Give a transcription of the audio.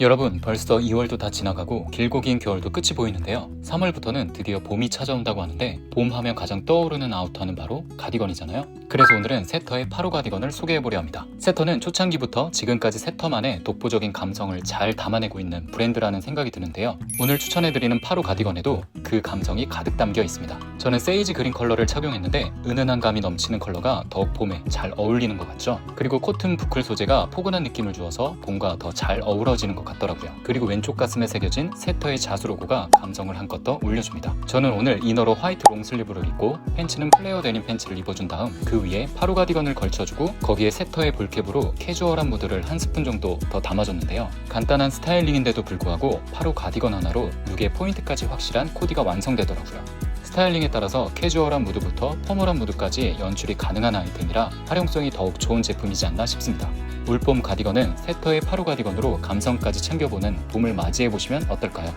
여러분 벌써 2월도 다 지나가고 길고 긴 겨울도 끝이 보이는데요. 3월부터는 드디어 봄이 찾아온다고 하는데 봄 하면 가장 떠오르는 아우터는 바로 가디건이잖아요. 그래서 오늘은 세터의 8호 가디건을 소개해보려 합니다. 세터는 초창기부터 지금까지 세터만의 독보적인 감성을 잘 담아내고 있는 브랜드라는 생각이 드는데요. 오늘 추천해드리는 8호 가디건에도 그 감성이 가득 담겨 있습니다. 저는 세이지 그린 컬러를 착용했는데 은은한 감이 넘치는 컬러가 더욱 봄에 잘 어울리는 것 같죠? 그리고 코튼 부클 소재가 포근한 느낌을 주어서 봄과 더 잘 어우러지는 것 같더라고요. 그리고 왼쪽 가슴에 새겨진 세터의 자수 로고가 감성을 한껏 더 올려줍니다. 저는 오늘 이너로 화이트 롱슬리브를 입고 팬츠는 플레어 데님 팬츠를 입어준 다음 그 위에 파루 가디건을 걸쳐주고 거기에 세터의 볼캡으로 캐주얼한 무드를 한 스푼 정도 더 담아줬는데요. 간단한 스타일링인데도 불구하고 파루 가디건 하나로 룩의 포인트까지 확실한 코디가 완성되더라고요. 스타일링에 따라서 캐주얼한 무드부터 포멀한 무드까지 연출이 가능한 아이템이라 활용성이 더욱 좋은 제품이지 않나 싶습니다. 올봄 가디건은 세터의 파루 가디건으로 감성까지 챙겨보는 봄을 맞이해보시면 어떨까요?